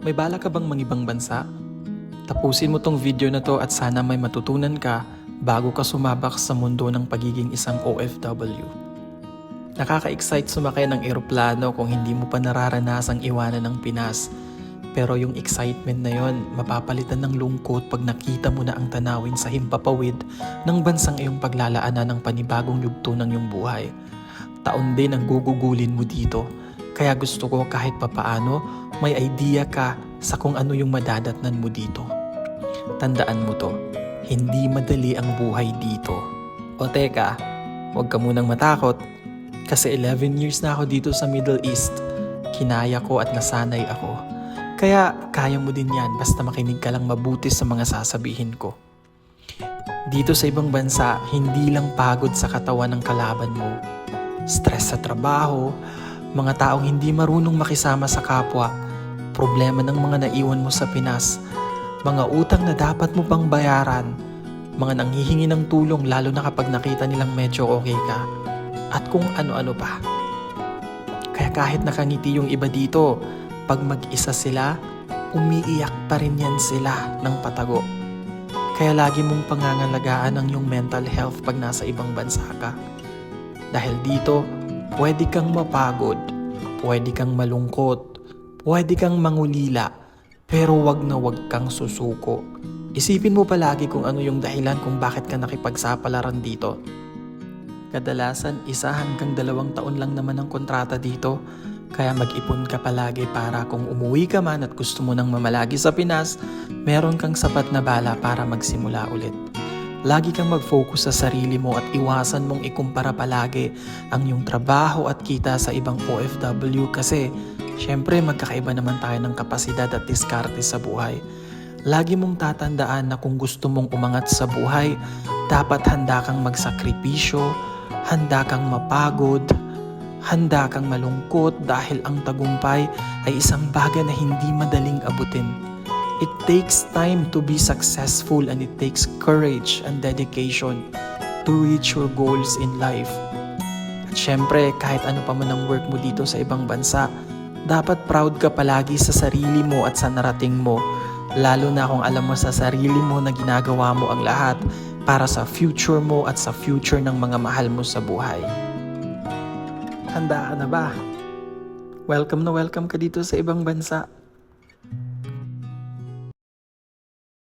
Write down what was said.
May bala ka bang mangibang bansa? Tapusin mo tong video na to at sana may matutunan ka bago ka sumabak sa mundo ng pagiging isang OFW. Nakaka-excite sumakay ng eroplano kung hindi mo pa nararanasang iwanan ng Pinas. Pero yung excitement na yon, mapapalitan ng lungkot pag nakita mo na ang tanawin sa himpapawid ng bansang iyong paglalaanan ng panibagong yugto ng iyong buhay. Taon din ang gugugulin mo dito. Kaya gusto ko kahit papaano, may idea ka sa kung ano yung madadatnan mo dito. Tandaan mo to, hindi madali ang buhay dito. O teka, huwag ka munang matakot. Kasi 11 years na ako dito sa Middle East. Kinaya ko at nasanay ako. Kaya kaya mo din yan basta makinig ka lang mabuti sa mga sasabihin ko. Dito sa ibang bansa, hindi lang pagod sa katawan ng kalaban mo. Stress sa trabaho, mga taong hindi marunong makisama sa kapwa, problema ng mga naiwan mo sa Pinas, mga utang na dapat mo pang bayaran, mga nanghihingi ng tulong lalo na kapag nakita nilang medyo okay ka, at kung ano-ano pa. Kaya kahit nakangiti yung iba dito, pag mag-isa sila, umiiyak pa rin yan sila ng patago. Kaya lagi mong pangangalagaan ang iyong mental health pag nasa ibang bansa ka. Dahil dito, pwede kang mapagod, pwede kang malungkot, pwede kang mangulila, pero wag na wag kang susuko. Isipin mo palagi kung ano yung dahilan kung bakit ka nakipagsapalaran dito. Kadalasan, isa hanggang dalawang taon lang naman ang kontrata dito. Kaya mag-ipon ka palagi para kung umuwi ka man at gusto mo nang mamalagi sa Pinas, meron kang sapat na bala para magsimula ulit. Lagi kang mag-focus sa sarili mo at iwasan mong ikumpara palagi ang iyong trabaho at kita sa ibang OFW kasi syempre magkakaiba naman tayo ng kapasidad at diskarte sa buhay. Lagi mong tatandaan na kung gusto mong umangat sa buhay, dapat handa kang magsakripisyo, handa kang mapagod, handa kang malungkot dahil ang tagumpay ay isang bagay na hindi madaling abutin. It takes time to be successful and it takes courage and dedication to reach your goals in life. At syempre, kahit ano pa man ang work mo dito sa ibang bansa, dapat proud ka palagi sa sarili mo at sa narating mo. Lalo na kung alam mo sa sarili mo na ginagawa mo ang lahat para sa future mo at sa future ng mga mahal mo sa buhay. Handa ka na ba? Welcome na welcome ka dito sa ibang bansa.